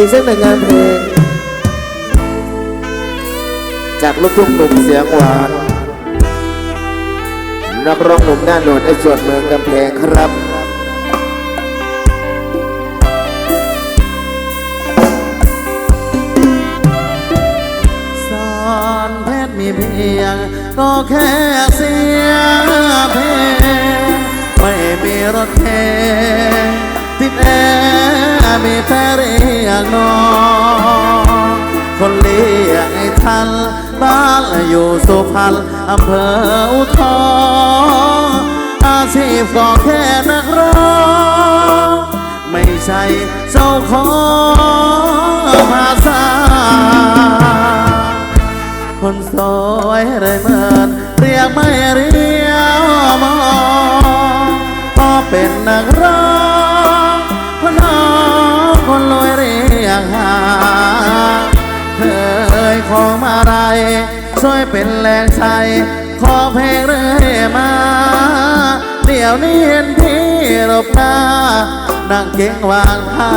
อีกสักหนึ่งงานเพลง จากลูกทุ่งหนุ่มเสียงหวานนักร้องหนุ่มหน้าหนวดไอ้สวดเมืองกำแพงครับสอนเพชรมีเพียง ก็แค่เสียงเพลงไม่มีรถแข่งติดแอร์ มีแฟเรียกน้องคนเรียกไอ้ทันบ้านอยู่สุพรรณอำเภออุทองอาชีพก็แค่นักร้องไม่ใช่เจ้าของภาษา คนสวยเลยเมือนเรียกไม่ ช่วยเป็นแรงใจขอเพลงเรื่อยมา เดี๋ยวนี้เห็นพี่หลบหน้า นั่งเก่งวางผ้า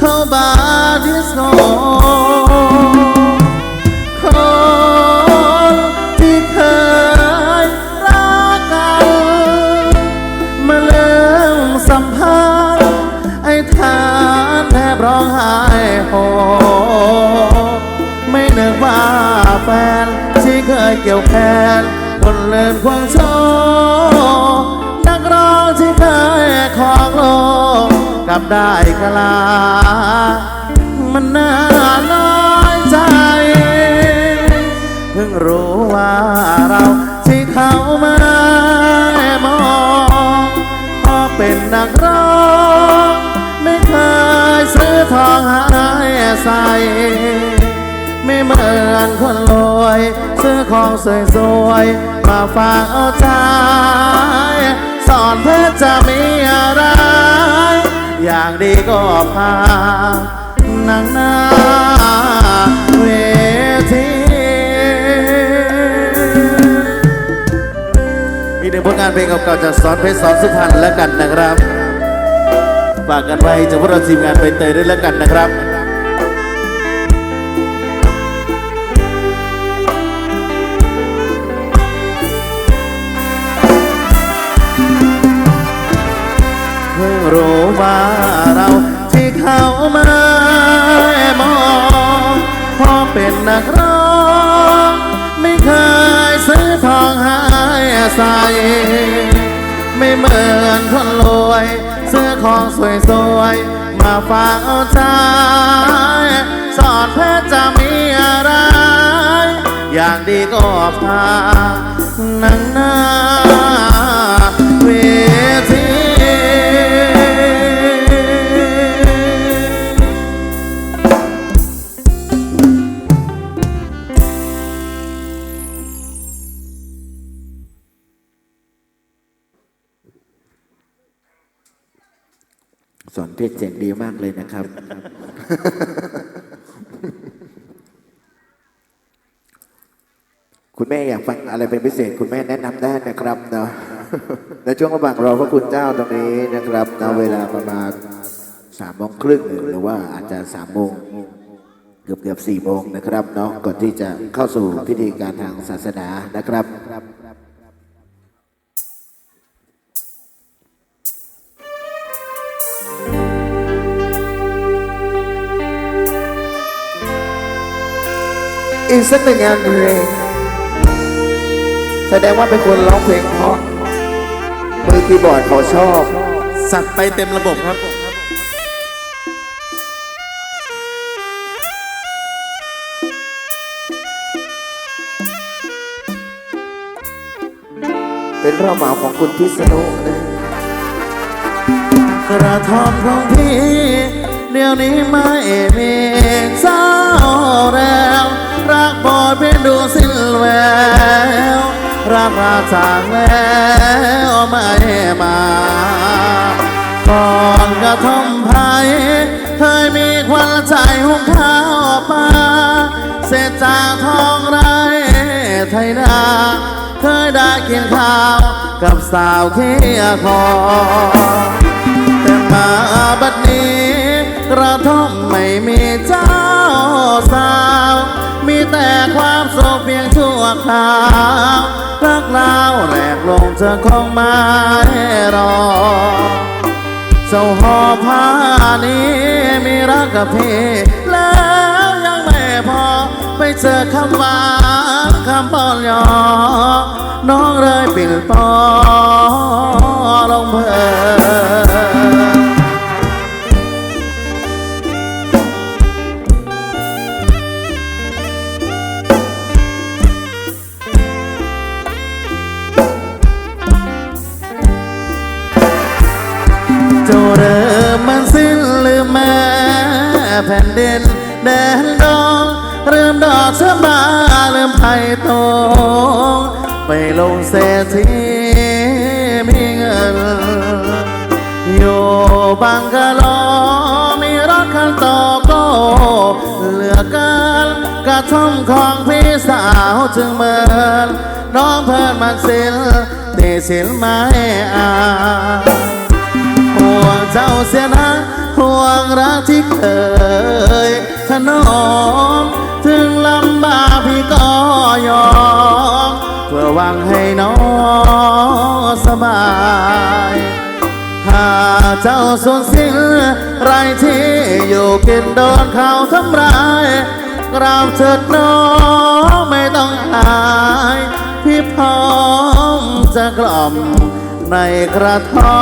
เข้าบาร์ดิสโก้คนที่เคยรักกันมาเริ่มสัมพันธ์ไอ้ทานแทบร้องไห้โฮ แฟน ที่เคยเกี่ยวแขนคนเลินควงโชนักร้องที่เคยของโลกกลับได้กลา มันน่าน้อยใจ เพิ่งรู้ว่าเราที่เขามามองพอเป็นนักร้อง ไม่เคยซื้อทองหายใส่ เหมือนคนรวยซื้อของสวยๆ มาฝากเอาใจ สอนเพชรจะมีอะไร อย่างดีก็พานังหน้าเวทีมีหนึ่งผลงานเพลงเก่าๆจากสอนเพชรสอนสุพรรณแล้วกันนะครับ ฝากกันไว้จากพวกเราทีมงานใบเตยด้วยแล้วกันนะครับ รู้ว่าเราที่เขามามองพอเป็นนักร้อง ไม่เคยซื้อทองหายใส่ไม่เหมือนคนรวยซื้อของสวยๆ มาฝากเอาใจสอนเพชรจะมีอะไร อย่างดีก็พานังน้า สอนเพชรเสียงดีมากเลยนะครับ คุณแม่อยากฟังอะไรเป็นพิเศษ คุณแม่แนะนำได้นะครับเนาะในช่วงระหว่างรอพระคุณเจ้าตรงนี้นะครับณเวลาประมาณสามโมงครึ่งหรือว่าอาจจะสามโมงเกือบเกือบสี่โมงนะครับเนาะก่อนที่จะเข้าสู่พิธีการทางศาสนานะครับ อีกสักหนึ่งงานเพลง แสดงว่าเป็นคนร้องเพลงเพราะมือคีย์บอร์ดเขาชอบ สัตว์ไปเต็มระบบครับ เป็นรอบเหมาของคุณพิษณุนะ กระทอมของพี่ เดี๋ยวนี้ไม่มีเจ้าแล้ว รักบอดเพียงดูสิ้นแววรักราจากแล้วไม่มาก่อนกระทมไผ่เคยมีควันใจหุงข้าวปลาเสร็จจากทองไรไทยนาเคยได้กินข้าวกับสาวเคียคอแต่มาบัดนี้ระท่อมไม่มีเจ้าสาว แต่ความสุขเพียงชั่วคราวรักเราแรกลงเธอคงไม่รอเจ้าหอผ้านี้มีรักกับพี่แล้วยังไม่พอไปเจอคำหวานคำป้อนยอ น้องเลยปิดปอลงเพอ เจ้าเริ่มมันสิ้นลืมแม่แผ่นดินแดนดองเริ่มดอกชะบาเริ่มไผ่ตงไปลงเศรษฐีมีเงินอยู่บังกะโลมีรถคันโตโก้เหลือเกินกระท่อมของพี่สาวจึงเมือนน้องเพิ่นมันสิลตีสิลไม่อา ห่วงเจ้าเสียนะห่วงรักที่เคยถนอมถึงลำบากพี่ก็ยอมเพื่อหวังให้น้องสบาย หาเจ้าสูญสิ้นไรที่อยู่กินโดนเขาทำร้ายกราบเถิดน้องไม่ต้องอาย พี่พร้อมจะกล่อม ในกระท่อ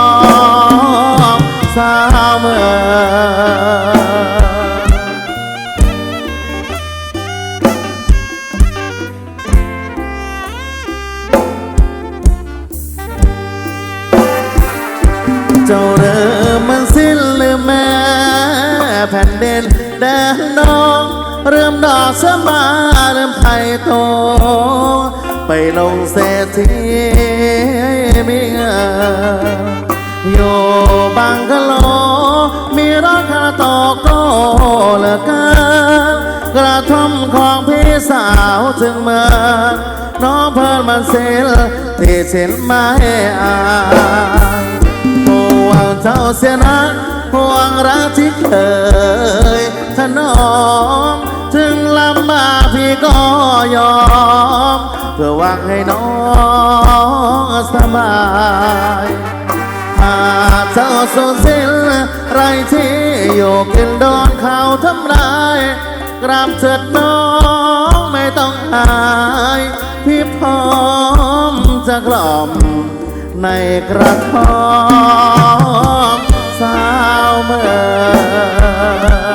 มสาวเมืองเจ้าเริ่มมันสิ้นลืมแม่แผ่นดินแดนน้อง เริ่มดอกสมาเริ่มไผ่โต ไปลงเศรษฐี เงินอยู่บังกะโลมีรถคาตโก้เหลือเกินกระท่อมของพี่สาวจึงเมืองน้องเพิ่นมันเสียที่เส้นไม่อายห่วงเจ้าเสียนะห่วงรักที่เคยถนอม ถึงลำบากพี่ก็ยอม เพื่อหวังให้น้องสบายหากเจ้าสุสิลไรที่อยู่กินโดนเขาทำร้ายกราบเถิดน้องไม่ต้องอาย พี่พร้อมจะกล่อมในกระท่อมสาวเมือ